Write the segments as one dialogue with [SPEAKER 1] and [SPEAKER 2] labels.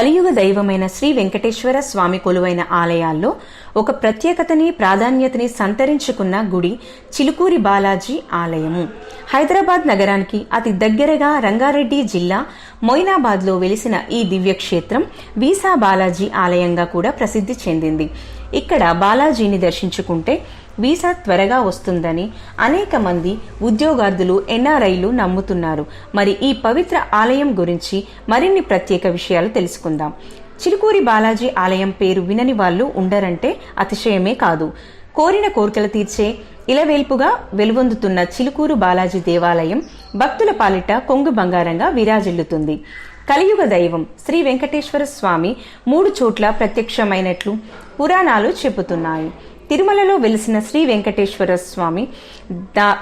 [SPEAKER 1] కలియుగ దైవమైన శ్రీ వెంకటేశ్వర స్వామి కొలువైన ఆలయాల్లో ఒక ప్రత్యేకతని ప్రాధాన్యతని సంతరించుకున్న గుడి చిలుకూరి బాలాజీ ఆలయము. హైదరాబాద్ నగరానికి అతి దగ్గరగా రంగారెడ్డి జిల్లా మొయినాబాద్లో వెలిసిన ఈ దివ్యక్షేత్రం వీసా బాలాజీ ఆలయంగా కూడా ప్రసిద్ధి చెందింది. ఇక్కడ బాలాజీని దర్శించుకుంటే వీసా త్వరగా వస్తుందని అనేక మంది ఉద్యోగార్థులు ఎన్ఆర్ఐలు నమ్ముతున్నారు. మరి ఈ పవిత్ర ఆలయం గురించి మరిన్ని ప్రత్యేక విషయాలు తెలుసుకుందాం. చిలుకూరి బాలాజీ ఆలయం పేరు వినని వాళ్ళు ఉండరంటే అతిశయమే కాదు. కోరిన కోరికలు తీర్చే ఇలవేల్పుగా వెలువొందుతున్న చిలుకూరు బాలాజీ దేవాలయం భక్తుల పాలిట కొంగు బంగారంగా విరాజిల్లుతుంది. కలియుగ దైవం శ్రీ వెంకటేశ్వర స్వామి మూడు చోట్ల ప్రత్యక్షమైనట్లు పురాణాలు చెబుతున్నాయి. తిరుమలలో వెలిసిన శ్రీ వెంకటేశ్వర స్వామి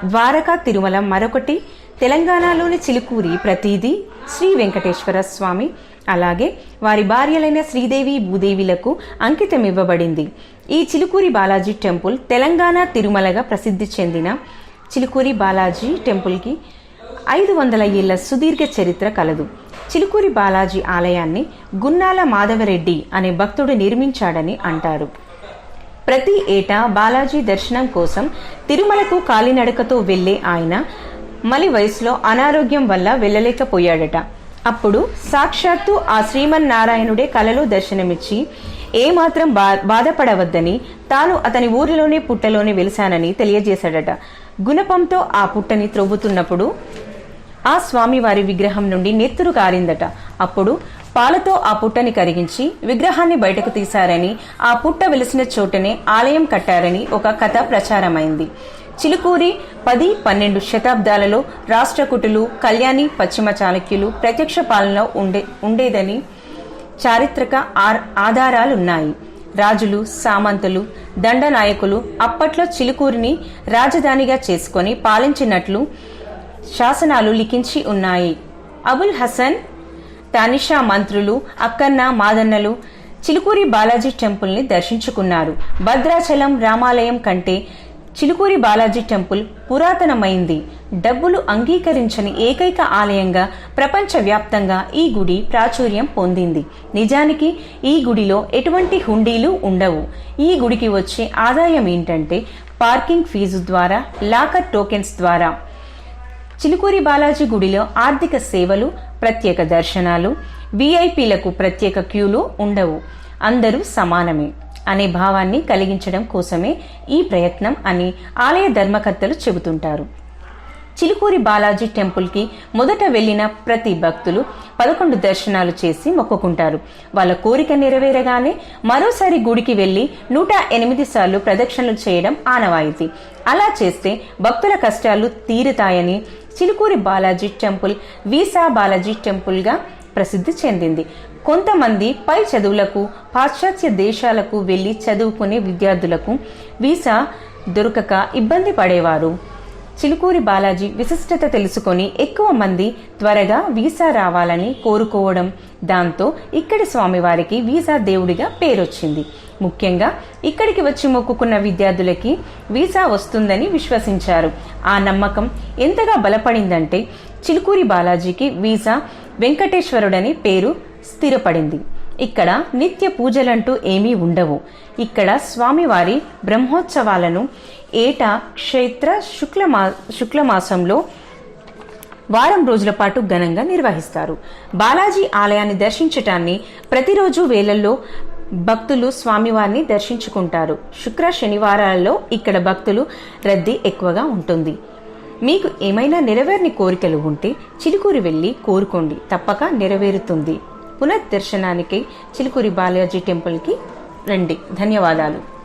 [SPEAKER 1] ద్వారకా తిరుమల మరొకటి తెలంగాణలోని చిలుకూరి ప్రతిదీ శ్రీ వెంకటేశ్వర స్వామి. అలాగే వారి భార్యలైన శ్రీదేవి భూదేవిలకు అంకితం ఇవ్వబడింది. ఈ చిలుకూరి బాలాజీ టెంపుల్ తెలంగాణ తిరుమలగా ప్రసిద్ధి చెందిన చిలుకూరి బాలాజీ టెంపుల్కి ఐదు వందల ఏళ్ళ సుదీర్ఘ చరిత్ర కలదు. చిలుకూరి బాలాజీ ఆలయాన్ని గున్నాల మాధవరెడ్డి అనే భక్తుడు నిర్మించాడని అంటారు. ప్రతి ఏటా బాలాజీ దర్శనం కోసం తిరుమలకు కాలినడకతో వెళ్ళే ఆయన మలి వయసులో అనారోగ్యం వల్ల వెళ్ళలేకపోయాడట. అప్పుడు సాక్షాత్తు ఆ శ్రీమన్నారాయణుడే కలలో దర్శనమిచ్చి ఏమాత్రం బా బాధపడవద్దని తాను అతని ఊరిలోనే పుట్టలోనే వెలిశానని తెలియజేశాడట. గుణపంతో ఆ పుట్టని త్రొవ్వుతున్నప్పుడు ఆ స్వామివారి విగ్రహం నుండి నెత్తురు కారిందట అప్పుడు పాలతో ఆ పుట్టని కరిగించి విగ్రహాన్ని బయటకు తీశారని ఆ పుట్ట వెలిసిన చోటనే ఆలయం కట్టారని ఒక కథ ప్రచారమైంది. చిలుకూరి పది పన్నెండు శతాబ్దాలలో రాష్ట్రకుటులు కళ్యాణి పశ్చిమ చాళుక్యులు ప్రత్యక్ష పాలనలో ఉండే ఉండేదని చారిత్రక ఆధారాలున్నాయి. రాజులు సామంతులు దండనాయకులు అప్పట్లో చిలుకూరిని రాజధానిగా చేసుకొని పాలించినట్లు శాసనాలు లిఖించి ఉన్నాయి. అబుల్ హసన్ తానిషా మంత్రులు అక్కన్న మాదన్నలు చిలుకూరి బాలాజీ టెంపుల్ని దర్శించుకున్నారు. భద్రాచలం రామాలయం కంటే చిలుకూరి బాలాజీ టెంపుల్ పురాతనమైంది. డబ్బులు అంగీకరించని ఏకైక ఆలయంగా ప్రపంచవ్యాప్తంగా ఈ గుడి ప్రాచుర్యం పొందింది. నిజానికి ఈ గుడిలో ఎటువంటి హుండీలు ఉండవు. ఈ గుడికి వచ్చే ఆదాయం ఏంటంటే పార్కింగ్ ఫీజు ద్వారా లాకర్ టోకెన్స్ ద్వారా. చిలుకూరి బాలాజీ గుడిలో ఆర్థిక సేవలు ప్రత్యేక దర్శనాలు విఐపీలకు ప్రత్యేక క్యూలు ఉండవు. అందరూ సమానమే. అనే భావాన్ని కలిగించడం కోసమే ఈ ప్రయత్నం అని ఆలయ ధర్మకర్తలు చెబుతుంటారు. చిలుకూరి బాలాజీ టెంపుల్కి మొదట వెళ్ళిన ప్రతి భక్తులు పదకొండు దర్శనాలు చేసి మొక్కుకుంటారు. వాళ్ళ కోరిక నెరవేరగానే మరోసారి గుడికి వెళ్ళి నూట ఎనిమిది సార్లు ప్రదక్షిణలు చేయడం ఆనవాయితీ. అలా చేస్తే భక్తుల కష్టాలు తీరుతాయని చిలుకూరి బాలాజీ టెంపుల్ వీసా బాలాజీ టెంపుల్గా ప్రసిద్ధి చెందింది. కొంతమంది పై చదువులకు పాశ్చాత్య దేశాలకు వెళ్ళి చదువుకునే విద్యార్థులకు వీసా దొరకక ఇబ్బంది పడేవారు. చిలుకూరి బాలాజీ విశిష్టత తెలుసుకొని ఎక్కువ మంది త్వరగా వీసా రావాలని కోరుకోవడం. దాంతో ఇక్కడి స్వామివారికి వీసా దేవుడిగా పేరొచ్చింది. ముఖ్యంగా ఇక్కడికి వచ్చి మొక్కుకున్న విద్యార్థులకి వీసా వస్తుందని విశ్వసించారు. ఆ నమ్మకం ఎంతగా బలపడిందంటే చిలుకూరి బాలాజీకి వీసా వెంకటేశ్వరుడని పేరు స్థిరపడింది. ఇక్కడ నిత్య పూజలంటూ ఏమీ ఉండవు. ఇక్కడ స్వామివారి బ్రహ్మోత్సవాలను ఏటా క్షేత్ర శుక్లమా శుక్లమాసంలో వారం రోజుల పాటు ఘనంగా నిర్వహిస్తారు. బాలాజీ ఆలయాన్ని దర్శించటాన్ని ప్రతిరోజు వేళల్లో భక్తులు స్వామివారిని దర్శించుకుంటారు. శుక్ర శనివారాలలో ఇక్కడ భక్తులు రద్దీ ఎక్కువగా ఉంటుంది. మీకు ఏమైనా నెరవేరని కోరికలు ఉంటే చిలుకూరి వెళ్ళి కోరుకోండి. తప్పక నెరవేరుతుంది. పునర్దర్శనానికి చిలుకూరి బాలాజీ టెంపుల్కి రండి. ధన్యవాదాలు.